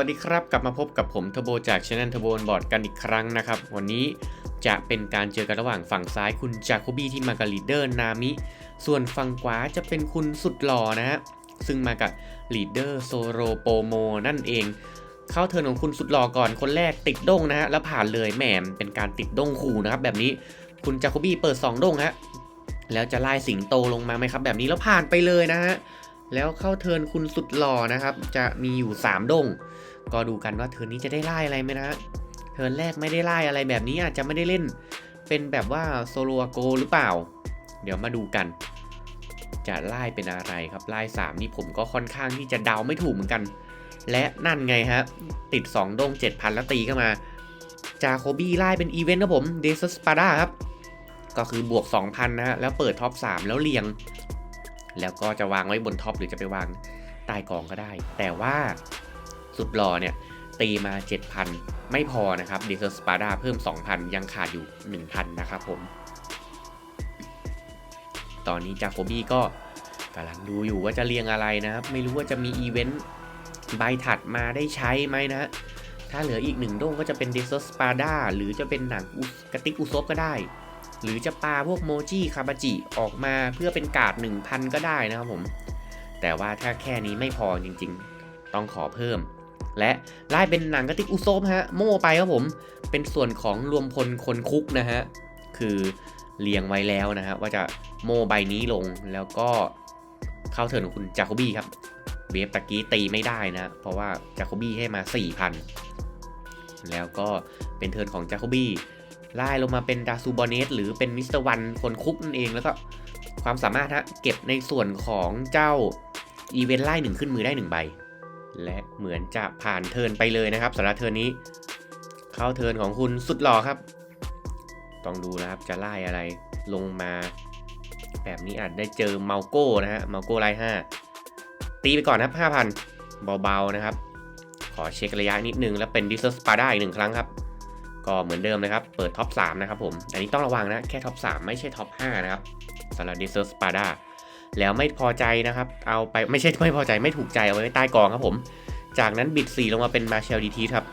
วัสดีครับ กลับมาพบกับผมทอร์โบจากช anel ทอร์โบบอร์ดกันอีกครั้งนะครับ วันนี้จะเป็นการเจอกันระหว่างฝั่งซ้ายคุณจาโคบี้ที่มากับลีดเดอร์นามิ ส่วนฝั่งขวาจะเป็นคุณสุดหล่อนะฮะซึ่งมากับลีดเดอร์โซโรโปโมนั่นเอง เข้าเทินของคุณสุดหล่อก่อนคนแรกติดด้งนะฮะแล้วผ่านเลยแหมเป็นการติดด้งขู่นะครับแบบนี้คุณจาโคบี้เปิด 2ด้งฮะแล้วจะไล่สิงโตลงมาไหมครับ แบบนี้แล้วผ่านไปเลยนะฮะ แล้วเข้าเทินคุณสุดหล่อนะครับ จะมีอยู่ 3ดง ก็ดูกันว่าเทินนี้จะได้ไล่อะไรไหมนะเทินแรกไม่ได้ไล่อะไรแบบนี้อาจจะไม่ได้เล่น เป็นแบบว่าโซโลโกหรือเปล่า เดี๋ยวมาดูกัน จะไล่เป็นอะไรครับไล่3นี่ผมก็ค่อนข้างที่จะเดาไม่ถูกเหมือนกัน และนั่นไงฮะติด 2ดง7,000 แล้วตีเข้ามา จาโคบี้ไล่เป็นอีเวนต์ครับผมเดซสปาดาครับก็คือบวก 2,000 นะฮะ แล้วเปิดท็อป 3 แล้วเรียง แล้วก็จะวางไว้บนท็อปหรือจะไปวางใต้กองก็ได้ แต่ว่าสุดหล่อเนี่ยตีมา 7,000 ไม่พอนะครับเดซสปาดาเพิ่ม 2,000 ยังขาดอยู่ 1,000 นะครับผม ตอนนี้จาโคบี้ก็กำลังดูอยู่ว่าจะเรียงอะไรนะครับ ไม่รู้ว่าจะมีอีเวนต์ใบถัดมาได้ใช้ไหมนะ ถ้าเหลืออีกหนึ่งโด้งก็จะเป็นเดซสปาดาหรือจะเป็นหนังกระติกอุซบก็ได้ หรือจะปาพวกโมจิคาบาจิออกมาเพื่อเป็นการ์ด1,000 ก็ได้นะครับผม แต่ว่าถ้าแค่นี้ไม่พอจริงๆ ต้องขอเพิ่ม และไล่เป็นหนังกระติกอุโซบฮะ โม่ไปครับผม เป็นส่วนของรวมพลคนคุกนะฮะ คือเรียงไว้แล้วนะฮะว่าจะโม่ใบนี้ลงแล้วก็เข้าเทิร์นของคุณจาโคบี้ครับเวฟตะกี้ตีไม่ได้นะ เพราะว่าจาโคบี้ให้มา 4,000 แล้วก็เป็นเทิร์นของจาโคบี้ ไล่ลงมาเป็นดาซูบอเนสหรือเป็นมิสเตอร์วันคนคุกนั่นเองแล้วก็ความสามารถฮะเก็บในส่วนของเจ้าอีเวนต์ไล่หนึ่งขึ้นมือได้หนึ่งใบ และเหมือนจะผ่านเทิร์นไปเลยนะครับสำหรับเทิร์นนี้ เข้าเทิร์นของคุณสุดหล่อครับ ต้องดูนะครับจะไล่อะไรลงมา แบบนี้อาจได้เจอเมาโก้นะฮะเมาโก้ไล่ห้าตีไปก่อนนะครับห้าพันเบาๆนะครับ ขอเช็คระยะนิดนึงแล้วเป็นดิสเซอร์สปาได้อีกหนึ่งครั้งครับ ก็เหมือนเดิมนะครับ เปิดท็อป3นะครับผม อันนี้ต้องระวังนะ แค่ท็อป3ไม่ใช่ท็อป5นะครับสำหรับดิเซอร์สปาดาแล้วไม่พอใจนะครับ เอาไปไม่ใช่ไม่พอใจไม่ถูกใจเอาไว้ใต้กองครับผม จากนั้นบิด4ลงมาเป็นมาเชลดีทีครับ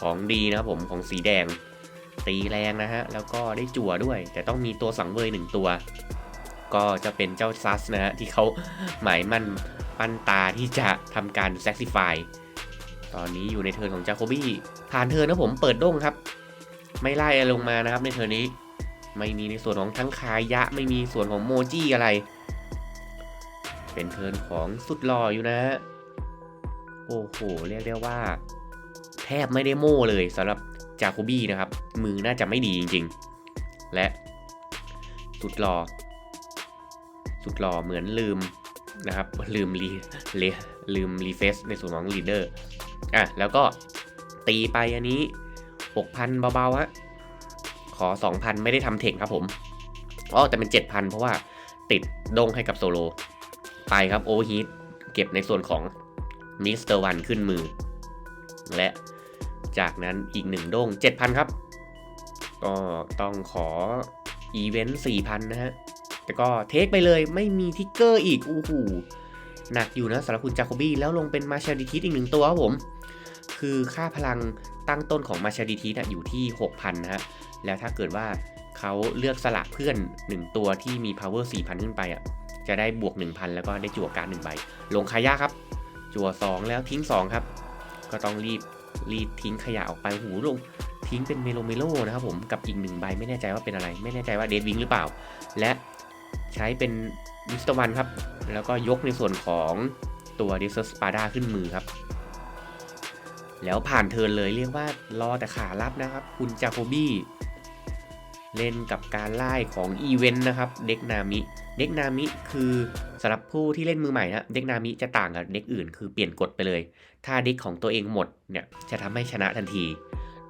ของดีนะครับผมของสีแดง ตีแรงนะฮะ แล้วก็ได้จั่วด้วย แต่ต้องมีตัวสังเวยหนึ่งตัว ก็จะเป็นเจ้าซัสนะฮะที่เขาหมายมั่นปั้นตาที่จะทำการแซกซิฟายตอนนี้อยู่ในเทิร์นของจาโคบี้ผ่านเทิร์นนะผมเปิดด้งครับ ไม่ไล่ลงมานะครับในเทอร์นี้ ไม่มีในส่วนของทั้งคายะ ไม่มีส่วนของโมจิอะไร เป็นเทิร์นของสุดหล่ออยู่นะฮะโอ้โห เรียกได้ว่า แทบไม่ได้โม่เลยสำหรับจาโคบี้นะครับ มือน่าจะไม่ดีจริงๆ และสุดหล่อสุดหล่อเหมือนลืมนะครับ ลืมรีเลลืมรีเฟซในส่วนของลีดเดอร์อะแล้วก็ตีไปอันนี้ 6,000เบาๆฮะขอ2,000ไม่ได้ทำเทคครับผมอ๋อแต่เป็น7,000เพราะว่าติดดงให้กับโซโล ไปครับโอเวอร์ฮีทเก็บในส่วนของมิสเตอร์วันขึ้นมือ และจากนั้นอีกหนึ่งดง7,000ครับ ก็ต้องขออีเวนต์4,000นะฮะแต่ก็เทคไปเลยไม่มีทิกเกอร์อีกอู้หูหนักอยู่นะสำหรับคุณจาโคบี้แล้วลงเป็นมาเชลดิทิสอีกหนึ่งตัวครับผม คือค่าพลัง ตั้งต้นของมาชาดิทีนะอยู่ที่ 6,000 นะฮะ แล้วถ้าเกิดว่าเขาเลือกสละเพื่อน 1 ตัวที่มี power 4,000 ขึ้นไปอะ จะได้บวก 1,000 แล้วก็ได้จั่วการ์ด1ใบ ลงขายะครับ จั่ว 2 แล้วทิ้ง 2 ครับ ก็ต้องรีบรีบทิ้งขยะออกไปหูลงทิ้งเป็นเมโลเมโลนะครับผมกับอีกหนึ่งใบไม่แน่ใจว่าเป็นอะไรไม่แน่ใจว่าเดดวิงหรือเปล่า และใช้เป็นมิสเตอร์วันครับ แล้วก็ยกในส่วนของตัวดิสเซอร์สปาดาขึ้นมือครับ แล้วผ่านเทินเลยเรียกว่ารอแต่ขารับนะครับ คุณจาโคบี้เล่นกับการไล่ของอีเวนต์นะครับเด็กนามิเด็กนามิคือสำหรับผู้ที่เล่นมือใหม่นะเด็กนามิจะต่างกับเด็กอื่น คือเปลี่ยนกฎไปเลย ถ้าเด็กของตัวเองหมดเนี่ยจะทำให้ชนะทันที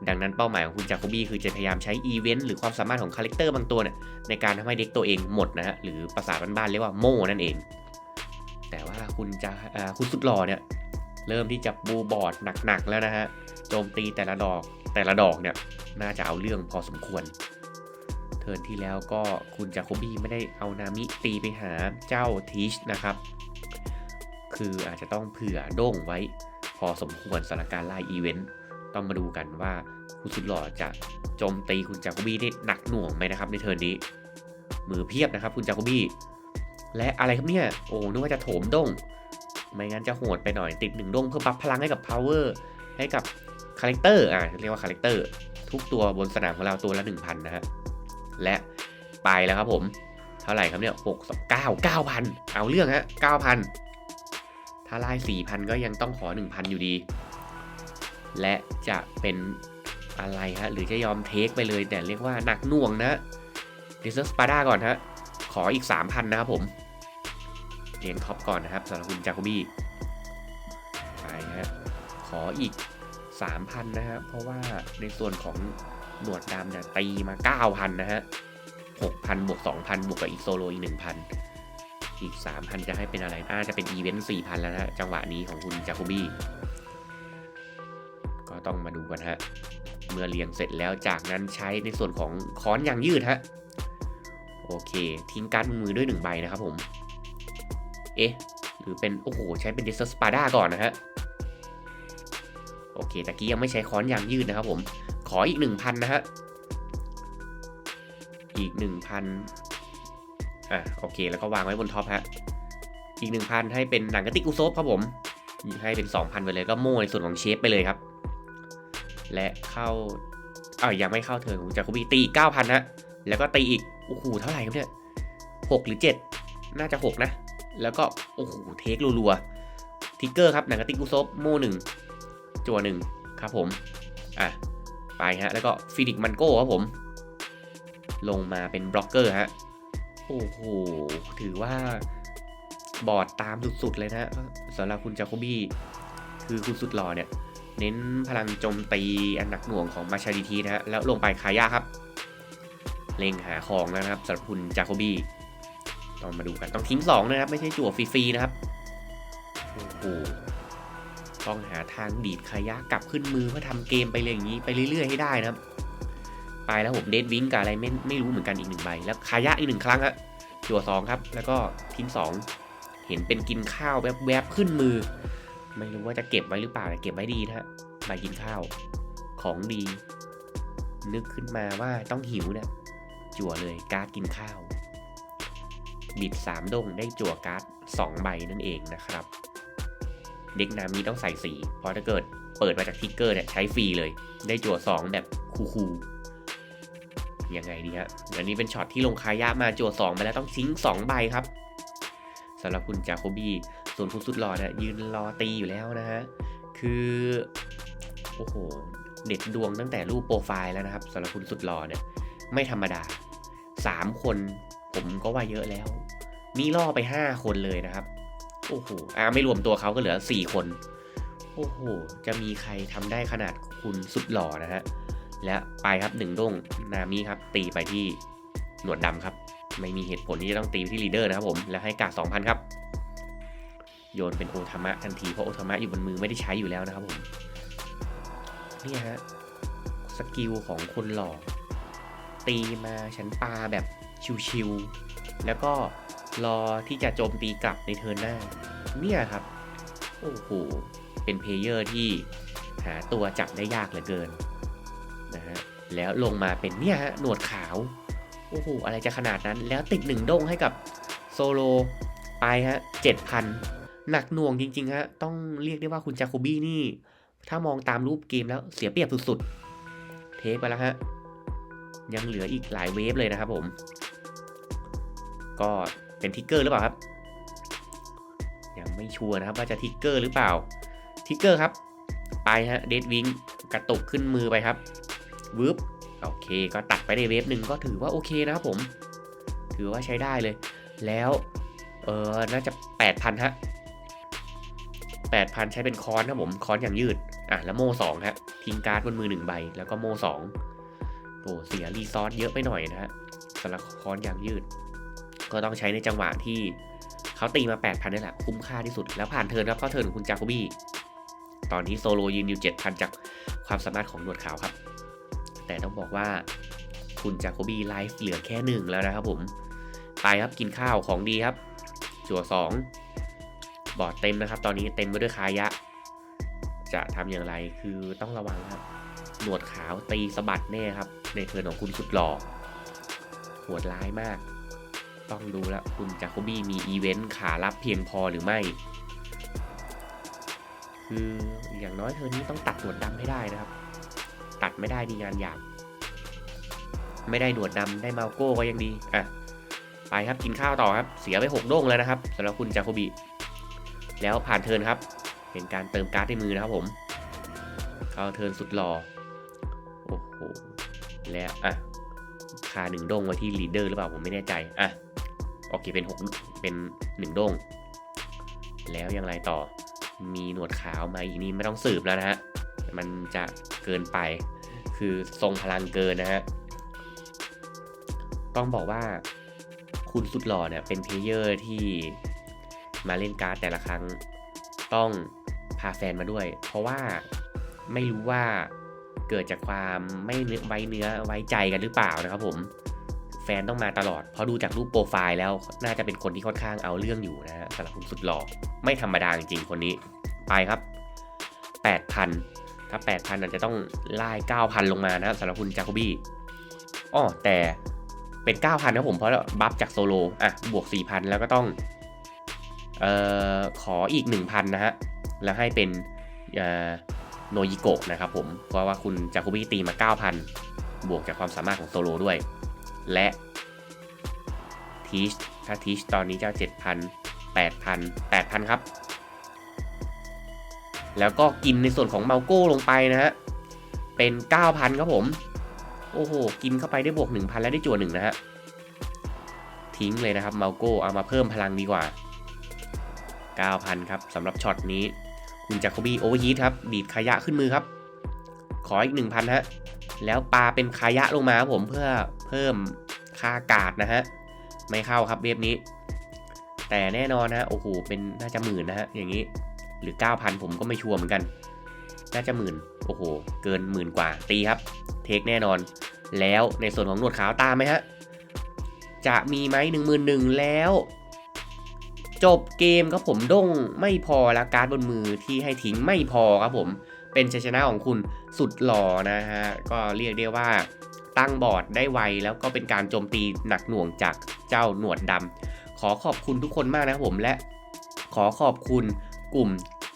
ดังนั้นเป้าหมายของคุณจาโคบี้คือจะพยายามใช้อีเวนต์หรือความสามารถของคาแรคเตอร์บางตัวเนี่ยในการทำให้เด็กตัวเองหมดนะฮะหรือภาษาบ้านๆเรียกว่าโม่นั่นเอง แต่ว่าคุณจะคุณสุดหล่อเนี่ย เริ่มที่จะบูบอร์ดหนักๆแล้วนะฮะ โจมตีแต่ละดอกแต่ละดอกเนี่ยน่าจะเอาเรื่องพอสมควร เทิร์นที่แล้วก็คุณจาโคบี้ไม่ได้เอานามิตีไปหาเจ้าทีชนะครับ คืออาจจะต้องเผื่อโด่งไว้พอสมควรสำหรับการไล่อีเวนต์ต้องมาดูกันว่าคุณสุดหล่อจะโจมตีคุณจากุบี้ได้หนักหน่วงไหมนะครับในเทิร์นนี้ มือเพียบนะครับคุณจากุบี้และอะไรครับเนี่ย โอ้นึกว่าจะโถมด้ง ไม่งั้นจะโหดไปหน่อยติดหนึ่งด้งเพื่อบัฟพลังให้กับ power ให้กับคาแรคเตอร์อ่าเรียกว่าคาแรคเตอร์ทุกตัวบนสนามของเราตัวละ 1,000 นะฮะ และไปแล้วครับผม เท่าไหร่ครับเนี่ยหกสองเก้าเก้าพันเอาเรื่องฮะเก้าพันถ้าไล่สี่พันก็ยังต้องขอ1,000อยู่ดี และจะเป็นอะไรฮะ หรือจะยอมเทคไปเลยแต่เรียกว่าหนักหน่วงนะดิสเซอร์สปาร์ดาก่อนฮะ ขออีก 3,000 นะครับผม เรียนท็อปก่อนนะครับสำหรับคุณจาโคบี้ไปฮะขออีก 3,000 นะฮะเพราะว่าในส่วนของหนวดดำเนี่ยตีมา 9,000 นะฮะ 6,000 บวก 2,000 บวกกับอีกโซโลอีก 1,000 อีก 3,000 จะให้เป็นอะไรน่าจะเป็นอีเวนต์ 4,000 แล้วนะฮะจังหวะนี้ของคุณจาโคบี้ก็ต้องมาดูกันฮะเมื่อเรียงเสร็จแล้วจากนั้นใช้ในส่วนของค้อนยางยืดฮะ โอเค ทิ้งการมือด้วยหนึ่งใบนะครับผม เอ๊ะ หรือเป็น โอ้โห ใช้เป็นเดสสปาร์ดาก่อนนะฮะ โอเคตะกี้ยังไม่ใช้ค้อนยางยืดนะครับผม ขออีก 1,000 นะฮะ อีก 1,000 อะ โอเค แล้วก็วางไว้บนท็อปฮะ อีก 1,000 ให้เป็นหนังกระติกอุซบครับผม ให้เป็น 2,000 ไปเลยก็โม่ในส่วนของเชฟไปเลยครับ และเข้าอ่ายังไม่เข้าเทิร์นของจากคุบีตีอีก9,000ฮะ แล้วก็ตีอีก โอ้โห เท่าไหร่ครับเนี่ยหกหรือเจ็ดน่าจะหกนะ แล้วก็ โอ้โห เทครัวๆทิกเกอร์ครับหนังกระติกกุซบโม่หนึ่งจัวหนึ่งครับผม อะ ไปฮะ แล้วก็ฟินิกมันโก้ครับผม ลงมาเป็นบล็อกเกอร์ฮะ โอ้โห ถือว่าบอดตามสุดๆเลยนะสำหรับคุณจาโคบี้ คือคุณสุดหล่อเนี่ย เน้นพลังโจมตีอันหนักหน่วงของมาชาดิทีนะฮะ แล้วลงไปคายาครับ เล็งหาของแล้วนะครับสำหรับคุณจาโคบี้ ต้องมาดูกันต้องทิ้ง2นะครับ ไม่ใช่จั่วฟรีๆนะครับโอ้โหต้องหาทางดีดคายากลับขึ้นมือเพื่อทำเกมไปเลยอย่างนี้ไปเรื่อยๆให้ได้นะครับ ไปแล้วผมเดดวิงกับอะไรไม่ไม่รู้เหมือนกันอีกหนึ่งใบแล้วคายะอีกหนึ่งครั้งฮะจั่วสองครับ แล้วก็ทิ้งสองเห็นเป็นกินข้าวแวบๆขึ้นมือ ไม่รู้ว่าจะเก็บไว้หรือเปล่าแต่เก็บไว้ดีนะฮะใบกินข้าวของดี นึกขึ้นมาว่าต้องหิวเนี่ยจั่วเลยการ์ดกินข้าว บิด3ดงได้จั่วการ์ด2ใบนั่นเองนะครับ เด็กน้ำนี้ต้องใส่สีเพราะถ้าเกิดเปิดมาจากทิกเกอร์เนี่ยใช้ฟรีเลย ได้จั่ว2 แบบคูลๆยังไงดีฮะอันนี้เป็นช็อตที่ลงคายะมาจั่ว2ไปแล้วต้องทิ้ง2ใบครับสำหรับคุณจาโคบี้ส่วนคุณสุดหล่อเนี่ยยืนรอตีอยู่แล้วนะฮะคือโอ้โหเด็ดดวงตั้งแต่รูปโปรไฟล์แล้วนะครับสำหรับคุณสุดหล่อเนี่ยไม่ธรรมดา 3 คน ผมก็ว่าเยอะแล้ว นี่ล่อไป 5 คนเลยนะครับ โอ้โหอ่าไม่รวมตัวเขาก็เหลือ 4 คน โอ้โห จะมีใครทำได้ขนาดคุณสุดหล่อนะฮะ และไปครับหนึ่งด้งนามิครับ ตีไปที่หนวดดำครับ ไม่มีเหตุผลที่จะต้องตีที่ลีเดอร์นะครับผม แล้วให้กาด2,000 ครับ โยนเป็นโอทามะทันทีเพราะโอทามะอยู่บนมือไม่ได้ใช้อยู่แล้วนะครับผม นี่ฮะ สกิลของคนหล่อตีมาฉันปาแบบ ชิวๆแล้วก็รอที่จะโจมตีกลับในเทิร์นหน้า เนี่ยครับ โอ้โห เป็นเพลเยอร์ที่หาตัวจับได้ยากเหลือเกินนะฮะแล้วลงมาเป็นเนี่ยฮะหนวดขาว โอ้โห อะไรจะขนาดนั้นแล้วติดหนึ่งด้งให้กับโซโลไปฮะเจ็ดพันหนักหน่วงจริง ๆ ฮะ ต้องเรียกได้ว่าคุณจาโคบี้นี่ ถ้ามองตามรูปเกมแล้วเสียเปรียบสุดๆ เทปไปแล้วฮะ ยังเหลืออีกหลายเวฟเลยนะครับผม ก็เป็นทิกเกอร์หรือเปล่าครับ ยังไม่ชัวร์นะครับว่าจะทิกเกอร์หรือเปล่า ทิกเกอร์ครับ ไปฮะเดดวิงกระตุกขึ้นมือไปครับวืบโอเค ก็ตัดไปในเวฟหนึ่งก็ถือว่าโอเคนะครับผม ถือว่าใช้ได้เลย แล้วเออน่าจะ 8,000 ฮะ 8,000 ใช้เป็นคอนนะผมคอนอย่างยืด อะ แล้วโม่2ฮะทิ้งการ์ดบนมือ 1 ใบ แล้วก็โม่2โอ้เสียรีซอสเยอะไปหน่อยนะฮะสำหรับคอนอย่างยืด ก็ต้องใช้ในจังหวะที่เขาตีมา 8,000นี่แหละ คุ้มค่าที่สุด แล้วผ่านเทิร์นครับเข้าเทิร์นของคุณจาโคบี้ ตอนนี้โซโลยืนอยู่7,000 จากความสามารถของหนวดขาวครับ แต่ต้องบอกว่าคุณจาโคบี้ไลฟ์เหลือแค่หนึ่งแล้วนะครับผม ไปครับกินข้าวของดีครับ จั่ว 2 บอร์ดเต็มนะครับ ตอนนี้เต็มไปด้วยคายะ จะทำอย่างไรคือต้องระวังครับ หนวดขาวตีสะบัดแน่ครับ ในเทิร์นของคุณสุดหล่อโหดร้ายมาก ต้องดูแล้วคุณจาโคบี้มีอีเวนต์ขารับเพียงพอหรือไม่ คืออย่างน้อยเทอนนี้ต้องตัดหนวดดำให้ได้นะครับ ตัดไม่ได้มีงานหยาบไม่ได้หนวดดำได้มาโก้ก็ยังดีอะไปครับกินข้าวต่อครับ เสียไปหกโด้งแล้วนะครับสำหรับคุณจาโคบีแล้วผ่านเทินครับ เป็นการเติมการ์ดในมือนะครับผมเข้าเทินสุดหล่อโอ้โหแล้วอะาหนึ่งโด้งไว้ที่ลีดเดอร์หรือเปล่าผมไม่แน่ใจ อะ โอเคเป็นหกเป็นหนึ่งโด้งแล้วยังไรต่อ มีหนวดขาวมาอีกนี่ไม่ต้องสืบแล้วนะฮะ มันจะเกินไป คือทรงพลังเกินนะฮะ ต้องบอกว่าคุณสุดหล่อเนี่ยเป็นเพลเยอร์ที่มาเล่นการ์ดแต่ละครั้ง ต้องพาแฟนมาด้วย เพราะว่าไม่รู้ว่า เกิดจากความไม่ไว้เนื้อไว้ใจกันหรือเปล่านะครับผมแฟนต้องมาตลอดเพราะดูจากรูปโปรไฟล์แล้วน่าจะเป็นคนที่ค่อนข้างเอาเรื่องอยู่นะฮะสำหรับคุณสุดหล่อไม่ธรรมดาจริงๆคนนี้ไปครับ 8,000 ถ้า 8,000อาจจะต้องไล่9,000 ลงมานะครับสำหรับคุณจาโคบี้อ้อแต่เป็น 9,000นะผมเพราะบัฟจากโซโลอะบวก 4,000 แล้วก็ต้องเอ่อขออีก 1,000 นะฮะ แล้วให้เป็นเอ่อ โนยิโกะนะครับผมเพราะว่าคุณจาโคบี้ตีมา 9,000 บวกจากความสามารถของโซโลด้วย และทีชถ้าทีชตอนนี้จะ7,000 8,000 8,000 ครับ แล้วก็กินในส่วนของเมาโก้ลงไปนะฮะ เป็น 9,000 ครับผม โอ้โห กินเข้าไปได้บวก 1,000 แล้วได้จั่วหนึ่งนะฮะ ทิ้งเลยนะครับเมาโก้เอามาเพิ่มพลังดีกว่า 9,000 ครับสำหรับช็อตนี้ คุณจาโคบี้โอเวอร์ฮีทครับ ดีดขยะขึ้นมือครับ ขออีก 1,000 ฮะ แล้วปลาเป็นขยะลงมาครับผมเพื่อเพิ่มค่ากาดนะฮะ ไม่เข้าครับเวฟนี้ แต่แน่นอนนะโอ้โหเป็นน่าจะหมื่นนะฮะ อย่างนี้หรือ 9,000 ผมก็ไม่ชัวร์เหมือนกัน น่าจะหมื่นโอ้โห เกินหมื่นกว่าตีครับ เทคแน่นอน แล้วในส่วนของหนวดขาวตามไหมฮะจะมีไหมหนึ่งหมื่นหนึ่งแล้ว จบเกมครับผมด้งไม่พอแล้วการ์ดบนมือที่ให้ทิ้งไม่พอครับผม เป็นชัยชนะของคุณสุดหล่อนะฮะ ก็เรียกได้ว่าตั้งบอร์ดได้ไวแล้วก็เป็นการโจมตีหนักหน่วงจากเจ้าหนวดดำขอขอบคุณทุกคนมากนะครับผมและขอขอบคุณกลุ่ม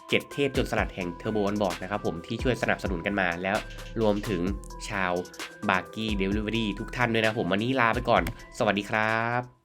เจ็ดเทพจนสลัดแห่งเทอร์โบนบอร์ดนะครับผมที่ช่วยสนับสนุนกันมาแล้วรวมถึงชาวบาร์กี้เดลิเวอรี่ทุกท่านด้วยนะผมวันนี้ลาไปก่อน สวัสดีครับ